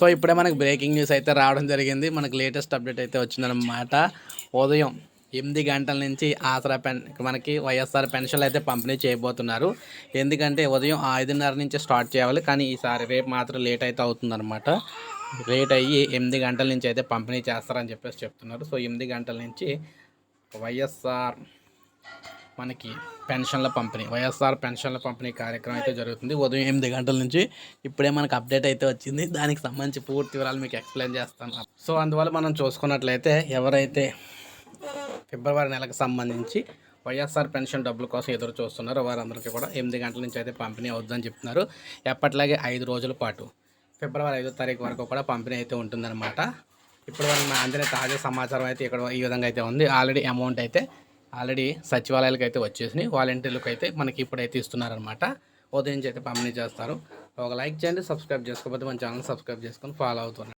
So ఇప్పుడే మనకి breaking news అయితే రావడం జరిగింది. మనకు లేటెస్ట్ అప్డేట్ అయితే వచ్చిందనమాట ఉదయం ఎనిమిది గంటల నుంచి ఆసరా పెన్ మనకి వైఎస్ఆర్ పెన్షన్లు అయితే పంపిణీ చేయబోతున్నారు. ఎందుకంటే ఉదయం ఐదున్నర నుంచి స్టార్ట్ చేయాలి. కానీ ఈసారి రేపు మాత్రం లేట్ అయితే అవుతుందన్నమాట. లేట్ అయ్యి ఎనిమిది గంటల నుంచి అయితే పంపిణీ చేస్తారని చెప్పేసి చెప్తున్నారు. సో ఎనిమిది గంటల నుంచి వైఎస్ఆర్ మనకి పెన్షన్ల పంపిణీ వైఎస్ఆర్ పెన్షన్ల పంపిణీ కార్యక్రమం అయితే జరుగుతుంది. ఉదయం ఎనిమిది గంటల నుంచి ఇప్పుడే మనకు అప్డేట్ అయితే వచ్చింది. దానికి సంబంధించి పూర్తి వివరాలు మీకు ఎక్స్ప్లెయిన్ చేస్తాను. సో అందువల్ల మనం చూసుకున్నట్లయితే ఎవరైతే ఫిబ్రవరి నెలకు సంబంధించి వైఎస్ఆర్ పెన్షన్ డబ్బుల కోసం ఎదురు చూస్తున్నారో వారందరికీ కూడా ఎనిమిది గంటల నుంచి అయితే పంపిణీ అవుద్దని చెప్తున్నారు. ఎప్పట్లాగే ఐదు రోజుల పాటు ఫిబ్రవరి ఐదో తారీఖు వరకు కూడా పంపిణీ అయితే ఉంటుందన్నమాట. ఇప్పుడు మనం నా అందిన తాజా సమాచారం అయితే ఇక్కడ ఈ విధంగా అయితే ఉంది. ఆల్రెడీ అమౌంట్ అయితే ఆల్రెడీ సచివాలయాలకు అయితే వచ్చేసినాయి. వాలంటీర్లకు అయితే మనకి ఇప్పుడైతే ఇస్తున్నారనమాట ఉదయం నుంచి అయితే పంపిణీ చేస్తారు. ఒక లైక్ చేయండి సబ్స్క్రైబ్ చేసుకోకపోతే మన ఛానల్ సబ్స్క్రైబ్ చేసుకొని ఫాలో అవుతున్నారు